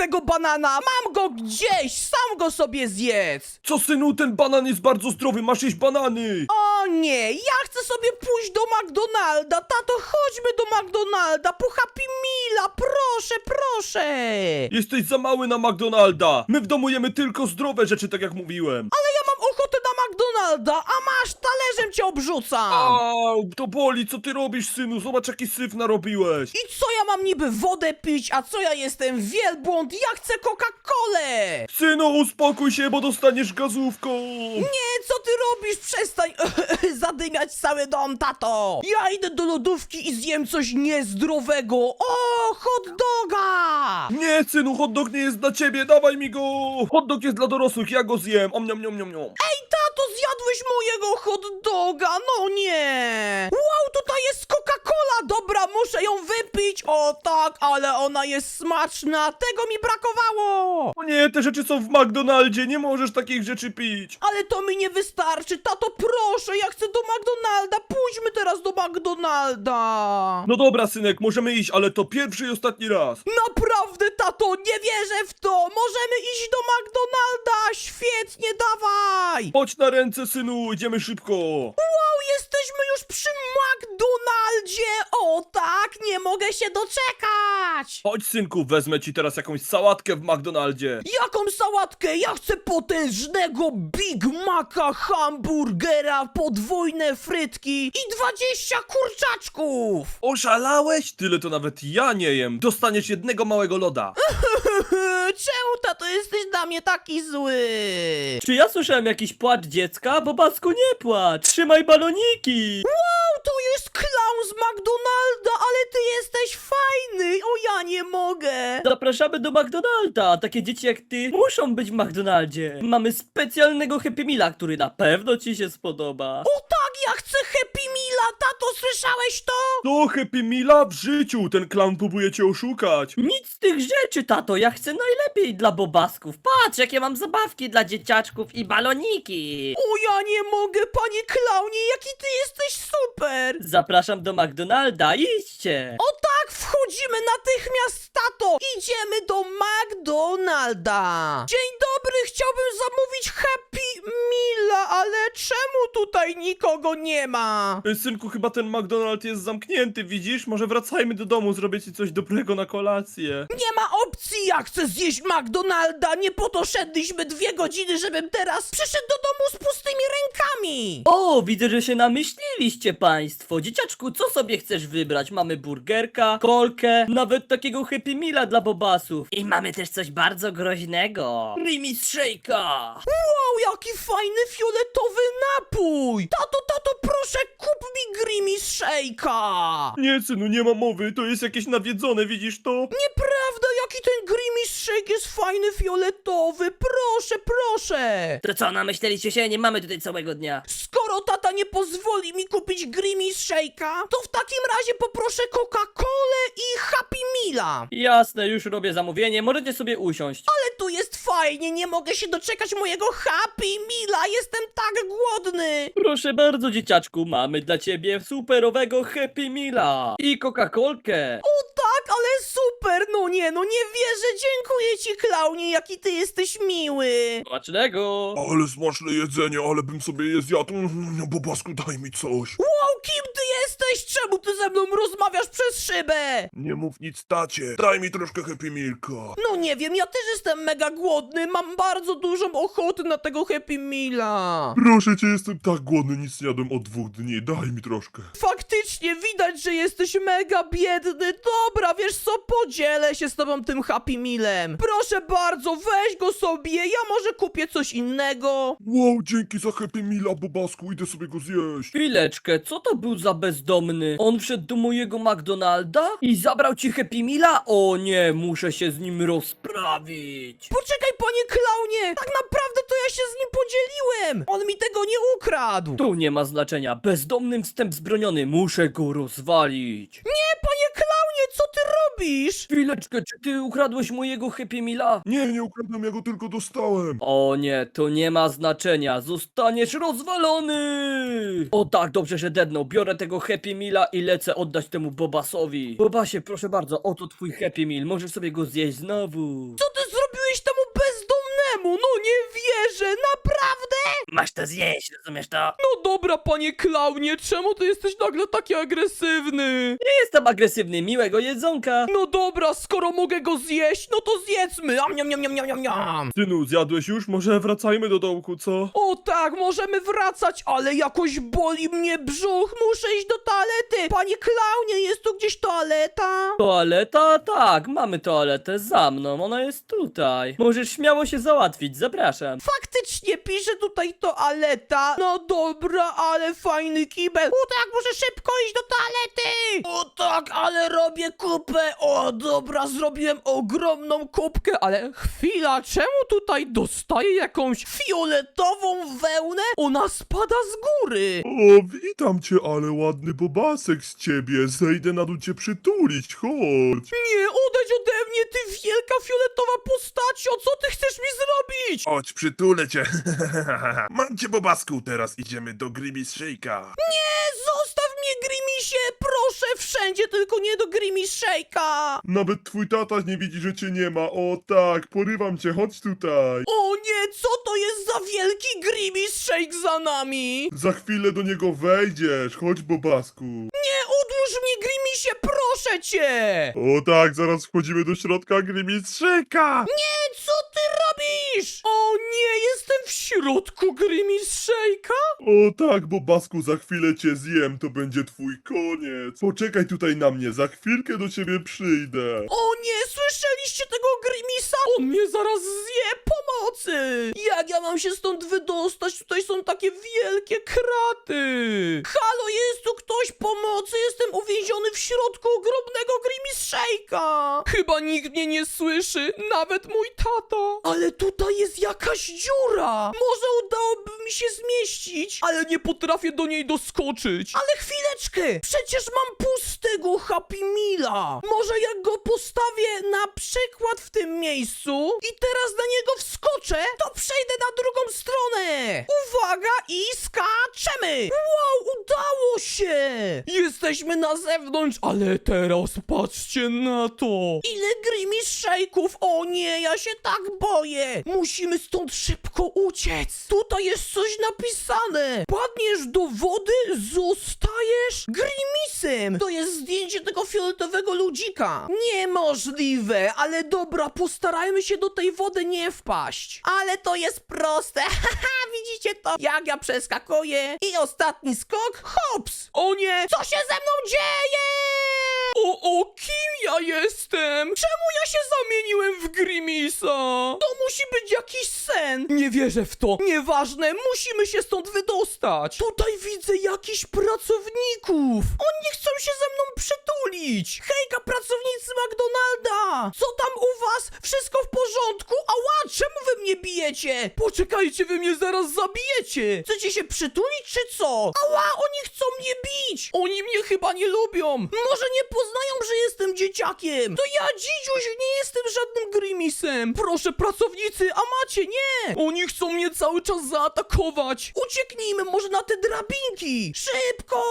tego banana! Mam go gdzieś! Sam go sobie zjedz! Co synu, ten banan jest bardzo zdrowy, masz jeść banany! O nie, ja chcę sobie pójść do McDonalda. Tato, chodźmy do McDonalda po Happy Meala. Proszę, proszę. Jesteś za mały na McDonalda! My w domu jemy tylko zdrowe rzeczy, tak jak mówiłem! Ale ochotę na McDonalda, a masz, talerzem cię obrzucam. Au, to boli, co ty robisz, synu? Zobacz, jaki syf narobiłeś! I co ja mam niby wodę pić, a co ja jestem wielbłąd? Ja chcę Coca-Colę. Synu, uspokój się, bo dostaniesz gazówką! Nie, co ty robisz? Przestań zadymiać cały dom, tato! Ja idę do lodówki i zjem coś niezdrowego! O, hot doga! Nie, synu, hot dog nie jest dla ciebie, dawaj mi go! Hot dog jest dla dorosłych, ja go zjem, om. Ej, tato, zjadłeś mojego hot doga! No nie! Wow, tutaj jest Coca-Cola! Dobra, muszę ją wypić! O tak, ale ona jest smaczna! Tego mi brakowało! O nie, te rzeczy są w McDonaldzie, nie możesz takich rzeczy pić! Ale to mi nie wystarczy! Tato, proszę, ja chcę do McDonalda! Pójdźmy teraz do McDonalda! No dobra, synek, możemy iść, ale to pierwszy i ostatni raz. Naprawdę, tato, nie wierzę w to! Możemy iść do McDonalda! Świetnie, dawaj! Chodź na ręce, synu, idziemy szybko. Wow, jesteśmy już przy McDonaldzie! O tak, nie mogę się doczekać! Chodź, synku, wezmę ci teraz jakąś sałatkę w McDonaldzie. Jaką sałatkę? Ja chcę potężnego Big Maca hamburgera, podwójne frytki i 20 kurczaczków! Oszalałeś? Tyle to nawet ja nie jem. Dostaniesz jednego małego loda. Czemu, tato, jesteś dla mnie taki zły? Czy ja słyszałem jakiś płacz dziecka? Bobasku, nie płacz! Trzymaj baloniki! Wow, to jest z McDonalda, ale ty jesteś fajny! O, ja nie mogę! Zapraszamy do McDonalda! Takie dzieci jak ty muszą być w McDonaldzie! Mamy specjalnego Happy Meala, który na pewno ci się spodoba! O tak, ja chcę Happy Meala, tato, słyszałeś to? To Happy Meala w życiu. Ten clown próbuje cię oszukać. Nic z tych rzeczy, tato! Ja chcę najlepiej dla bobasków! Patrz, jakie mam zabawki dla dzieciaczków i baloniki! O, ja nie mogę, panie klaunie, jaki ty jesteś super! Zapraszam do McDonalda, idźcie! O tak, wchodzimy natychmiast, tato! Idziemy do McDonalda! Dzień dobry, chciałbym zamówić Happy Meala, ale czemu tutaj nikogo nie ma? Ej, Synku, chyba ten McDonald jest zamknięty, widzisz? Może wracajmy do domu, zrobię ci coś dobrego na kolację. Nie ma opcji, ja chcę zjeść McDonalda! Nie po to szedliśmy dwie godziny, żebym teraz przyszedł do domu z pustymi rękami! O, widzę, że się namyśliliście państwo. Dzieciaczku, co sobie chcesz wybrać? Mamy burgerka, kolkę, nawet takiego Happy Meala dla bobasów. I mamy też coś bardzo groźnego. Rimis Shake'a. Wow, jaki fajny fioletowy napój! Tato, tato, proszę, kup mi Grimace Shake'a! Nie, synu, nie ma mowy, to jest jakieś nawiedzone, widzisz to? Nieprawda, jaki ten Grimace Shake jest fajny fioletowy! Proszę, proszę! To co, namyśleliście się? Nie mamy tutaj całego dnia. Skoro tata nie pozwoli mi kupić Grimace Shake'a, to w takim razie poproszę Coca-Colę i Happy Meala! Jasne, już robię zamówienie, możecie sobie usiąść. Ale tu jest fajnie, nie mogę się doczekać mojego Happy Meala, jestem tak głodny! Proszę bardzo, dzieciaczku, mamy dla ciebie superowego Happy Meala. I Coca-Colkę. O ale super! No nie, no nie wierzę! Dziękuję ci, klaunie, jaki ty jesteś miły! Smacznego. Ale smaczne jedzenie, ale bym sobie je zjadł. Mm, Bobasku, daj mi coś. Wow, kim ty jesteś? Czemu ty ze mną rozmawiasz przez szybę? Nie mów nic tacie. Daj mi troszkę Happy Milka. No nie wiem, ja też jestem mega głodny, mam bardzo dużą ochotę na tego Happy Meala. Proszę cię, jestem tak głodny, nic nie jadłem od dwóch dni. Daj mi troszkę. Faktycznie widać, że jesteś mega biedny. Dobra, wiesz co, podzielę się z tobą tym Happy Mealem. Proszę bardzo, weź go sobie, ja może kupię coś innego. Wow, dzięki za Happy Mila, Bobasku, idę sobie go zjeść. Chwileczkę, co to był za bezdomny? On wszedł do mojego McDonalda i zabrał ci Happy Meala? O nie, muszę się z nim rozprawić. Poczekaj, panie klaunie, tak naprawdę to ja się z nim podzieliłem. On mi tego nie ukradł. Tu nie ma znaczenia, bezdomnym wstęp zbroniony, muszę go rozwalić. Nie, panie klaunie, co ty robisz? Chwileczkę, czy ty ukradłeś mojego Happy Meala? Nie, nie ukradłem, ja go tylko dostałem. O nie, to nie ma znaczenia, zostaniesz rozwalony! O tak, dobrze, że dednął, biorę tego Happy Meala i lecę oddać temu Bobasowi. Bobasie, proszę bardzo, oto twój Happy Meal, możesz sobie go zjeść znowu. Co ty zrobiłeś bezdomnemu? No nie wierzę, naprawdę? Masz to zjeść, rozumiesz to? No dobra, panie klaunie, czemu ty jesteś nagle taki agresywny? Nie jestem agresywny, miłego jedzonka. No dobra, skoro mogę go zjeść, no to zjedzmy! Am, niam, niam, niam, niam, niam, niam. Synu, zjadłeś już? Może wracajmy do domku, co? O tak, możemy wracać, ale jakoś boli mnie brzuch, muszę iść do toalety! Panie klaunie, jest tu gdzieś toaleta? Toaleta? Tak, mamy toaletę za mną, ona jest tutaj. Możesz śmiało się załatwić, zapraszam. Faktycznie pisze tutaj toaleta. No dobra, ale fajny kibel. O tak, muszę szybko iść do toalety. O tak, ale robię kupę. O dobra, zrobiłem ogromną kubkę, ale chwila, czemu tutaj dostaję jakąś fioletową wełnę? Ona spada z góry. O, witam cię, ale ładny bobasek z ciebie. Zejdę na dół cię przytulić, chodź. Nie, odejdź ode mnie, ty wielka fioletowa postacio. Co ty chcesz mi zrobić? Chodź, przytulę cię. Mam cię, bobasku, teraz idziemy do Grimace Shake'a. Nie, zostaw mnie, Grimisie. Proszę, wszędzie, tylko nie do Grimis Shake'a. Nawet twój tata nie widzi, że cię nie ma. O tak, porywam cię, chodź tutaj. O nie, co to jest za wielki Grimace Shake za nami? Za chwilę do niego wejdziesz, chodź, bobasku. Nie, odłóż mnie, Grimisie, proszę cię! O tak, zaraz wchodzimy do środka Grimace Shake'a. Nie, co ty robisz? O nie, jestem w środku Shake'a? O tak, bobasku, za chwilę cię zjem, to będzie twój koniec. Poczekaj tutaj na mnie, za chwilkę do ciebie przyjdę. O nie, słyszeliście tego Grimisa? On mnie zaraz zje, pomocy! Jak ja mam się stąd wydostać? Tutaj są takie wielkie kraty! Halo, jest tu ktoś pomocy? Jestem uwięziony w środku ogromnego Grimis! Chyba nikt mnie nie słyszy, nawet mój tata! Ale tutaj jest jakaś dziura! Może udałoby mi się zmieścić, ale nie potrafię do niej doskoczyć! Ale chwileczkę! Przecież mam pustego Happy Meala! Może jak go postawię na przykład w tym miejscu i teraz na niego wskoczę, to przejdę na drugą stronę! Uwaga i skaczemy! Wow, udało się! Jesteśmy na zewnątrz, ale teraz patrzcie na to! Ile Grimis szejków! O nie, ja się tak boję! Musimy stąd szybko uciec! Tutaj jest coś napisane! Padniesz do wody, zostajesz Grimisem! To jest zdjęcie tego fioletowego ludzika! Niemożliwe, ale dobra, postarajmy się do tej wody nie wpaść. Ale to jest proste, haha, widzicie to? Jak ja przeskakuję i ostatni skok, hops! O nie, co się ze mną dzieje? O, o, kim ja jestem? Czemu ja się zamieniłem w Grimisa? Musi być jakiś sen. Nie wierzę w to. Nieważne, musimy się stąd wydostać. Tutaj widzę jakichś pracowników. Oni chcą się ze mną przytulić. Hejka, pracownicy McDonalda. Co tam u was? Wszystko w porządku? Ała, czemu wy mnie bijecie? Poczekajcie, wy mnie zaraz zabijecie. Chcecie się przytulić, czy co? Ała, oni chcą mnie bić. Oni mnie chyba nie lubią. Może nie poznają, że jestem dzieciakiem. To ja, dzidziuś, nie jestem żadnym Grimisem. Proszę, pracownicy, a macie, nie. Oni chcą mnie cały czas zaatakować. Ucieknijmy może na te drabinki. Szybko.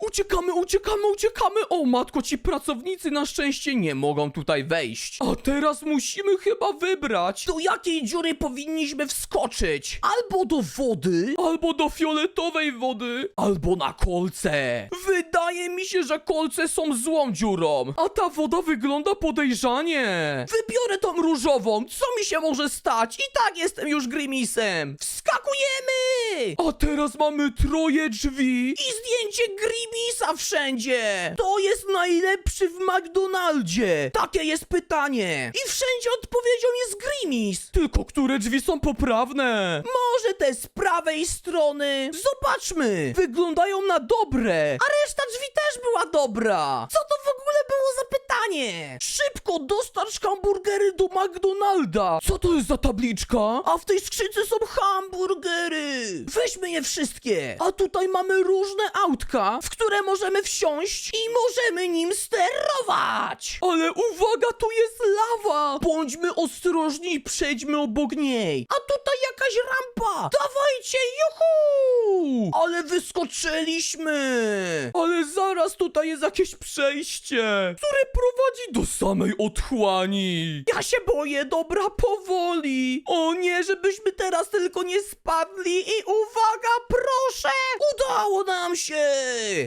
Uciekamy, uciekamy, uciekamy. O, matko, ci pracownicy na szczęście nie mogą tutaj wejść. A teraz musimy chyba wybrać, do jakiej dziury powinniśmy wskoczyć. Albo do wody, albo do fioletowej wody, albo na kolce. Wydaje mi się, że kolce są złą dziurą, a ta woda wygląda podejrzanie. Wybiorę tą różową, co mi się stać? I tak jestem już Grimisem. Wskakujemy! A teraz mamy troje drzwi i zdjęcie Grimisa wszędzie. To jest najlepszy w McDonaldzie. Takie jest pytanie. I wszędzie odpowiedzią jest Grimis. Tylko które drzwi są poprawne? Może te z prawej strony? Zobaczmy. Wyglądają na dobre. A reszta drzwi też była dobra. Co to w ogóle było za pytanie? Zadanie! Szybko dostarcz hamburgery do McDonalda! Co to jest za tabliczka? A w tej skrzynce są hamburgery! Weźmy je wszystkie! A tutaj mamy różne autka, w które możemy wsiąść i możemy nim sterować! Ale uwaga, tu jest lawa! Bądźmy ostrożni i przejdźmy obok niej! A tutaj jakaś rampa! Dawajcie, juhu! Ale wyskoczyliśmy! Ale zaraz tutaj jest jakieś przejście, które prowadzi do samej otchłani. Ja się boję, dobra, powoli. O nie, żebyśmy teraz tylko nie spadli i uwaga, proszę! Udało nam się!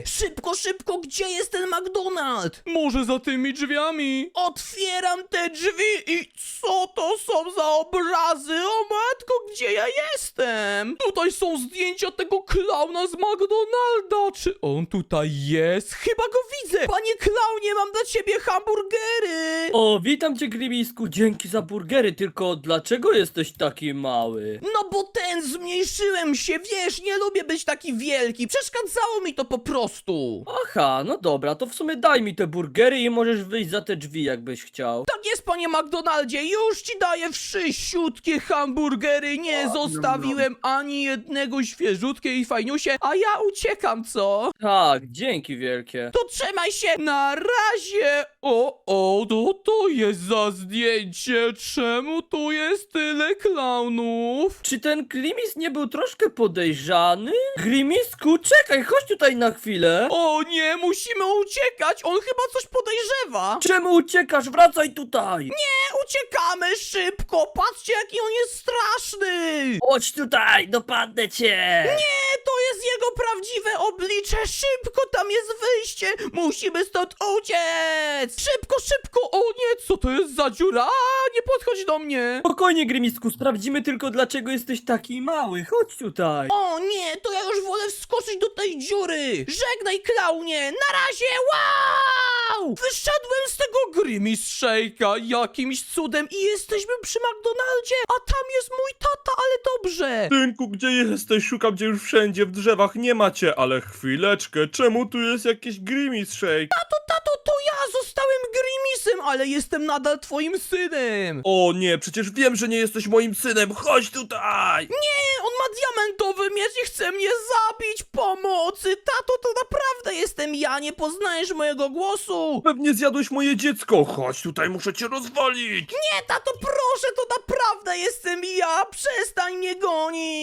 Szybko, szybko, gdzie jest ten McDonald? Może za tymi drzwiami? Otwieram te drzwi i co to są za obrazy? O matko, gdzie ja jestem? Tutaj są zdjęcia tego klauna z McDonalda. Czy on tutaj jest? Chyba go widzę. Panie klaunie, mam dla ciebie hamburgery. O, witam cię, Grimisku, dzięki za burgery, tylko dlaczego jesteś taki mały? No bo ten zmniejszyłem się, wiesz, nie lubię być taki wielki. Przeszkadzało mi to po prostu. Aha, no dobra, to w sumie daj mi te burgery i możesz wyjść za te drzwi, jakbyś chciał. Jest, panie McDonaldzie, już ci daję wszyściutkie hamburgery. Nie zostawiłem ani jednego świeżutkie i fajniusie, a ja uciekam, co? Tak, dzięki wielkie. To trzymaj się na razie! O, o, to to jest za zdjęcie? Czemu tu jest tyle klaunów? Czy ten Grimis nie był troszkę podejrzany? Grimisku, czekaj, chodź tutaj na chwilę. O nie, musimy uciekać! On chyba coś podejrzewa! Czemu uciekasz? Wracaj tutaj! Nie, uciekamy szybko! Patrzcie, jaki on jest straszny! Chodź tutaj, dopadnę cię! Nie, to jest jego prawdziwe oblicze! Szybko, tam jest wyjście! Musimy stąd uciec! Szybko, szybko! O nie, co to jest za dziura? Nie podchodź do mnie! Spokojnie, Grimisku, sprawdzimy tylko dlaczego jesteś taki mały. Chodź tutaj. O nie, to ja już wolę wskoczyć do tej dziury! Żegnaj, klaunie! Na razie! Wow! Wyszedłem z tego Grimace Shake'a jakimś cudem i jesteśmy przy McDonaldzie, a tam jest mój tata, ale dobrze! Synku, gdzie jesteś? Szukam cię już wszędzie, w drzewach nie macie, ale chwileczkę, czemu tu jest jakiś Grimace Shake? Tato, tato, to ja zostałem Grimisem, ale jestem nadal twoim synem! O nie, przecież wiem, że nie jesteś moim synem, chodź tutaj! Nie, diamentowy miecz i chce mnie zabić! Pomocy! Tato, to naprawdę jestem ja, nie poznajesz mojego głosu! Pewnie zjadłeś moje dziecko, chodź tutaj, muszę cię rozwalić! Nie, tato, proszę, to naprawdę jestem ja! Przestań mnie gonić!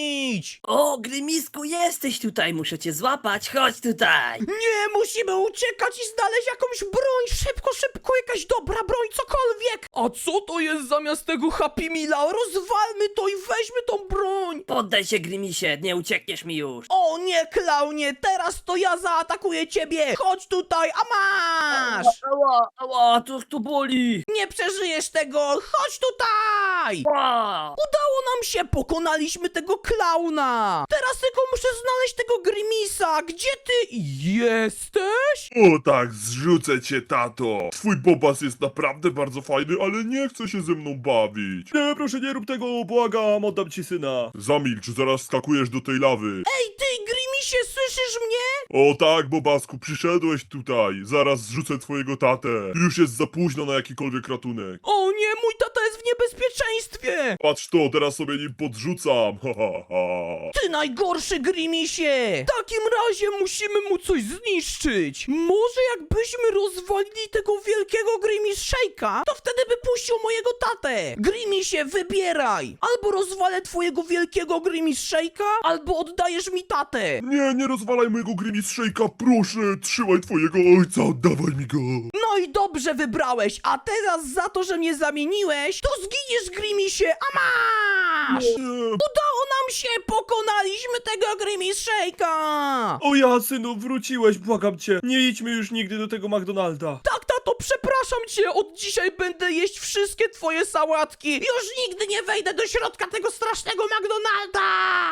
O, Grimisku, jesteś tutaj, muszę cię złapać, chodź tutaj. Nie, musimy uciekać i znaleźć jakąś broń! Szybko, szybko, jakaś dobra broń, cokolwiek! A co to jest zamiast tego Happy Meala? Rozwalmy to i weźmy tą broń! Poddaj się, Grimisie, nie uciekniesz mi już. O nie, klaunie, teraz to ja zaatakuję ciebie! Chodź tutaj, a masz! Ała, ała, to, to boli. Nie przeżyjesz tego! Chodź tutaj! Ała. Udało nam się! Pokonaliśmy tego klauna! Teraz tylko muszę znaleźć tego Grimisa! Gdzie ty jesteś? O tak, zrzucę cię, tato. Twój bobas jest naprawdę bardzo fajny, ale nie chce się ze mną bawić. Nie, proszę nie rób tego, błagam, oddam ci syna. Zamilcz, zaraz skakujesz do tej lawy. Ej, ty Grimisie, słyszysz mnie? O tak, Bobasku, przyszedłeś tutaj. Zaraz zrzucę twojego tatę. Już jest za późno na jakikolwiek ratunek. O nie, mój tata niebezpieczeństwie! Patrz to, teraz sobie nim podrzucam. Ha, ha, ha. Ty najgorszy Grimisie! W takim razie musimy mu coś zniszczyć! Może jakbyśmy rozwalili tego wielkiego Grimis Shake'a, to wtedy by puścił mojego tatę! Grimisie, wybieraj! Albo rozwalę twojego wielkiego Grimis Shake'a, albo oddajesz mi tatę! Nie, nie rozwalaj mojego Grimis Shake'a, proszę. Trzymaj twojego ojca, oddawaj mi go. No i dobrze wybrałeś, a teraz za to, że mnie zamieniłeś, to zginiesz Grimisie, a masz! Udało nam się, pokonaliśmy tego Grimis Shake'a! O ja, synu, wróciłeś, błagam cię. Nie idźmy już nigdy do tego McDonalda. Tak, tato, przepraszam cię, od dzisiaj będę jeść wszystkie twoje sałatki. Już nigdy nie wejdę do środka tego strasznego McDonalda!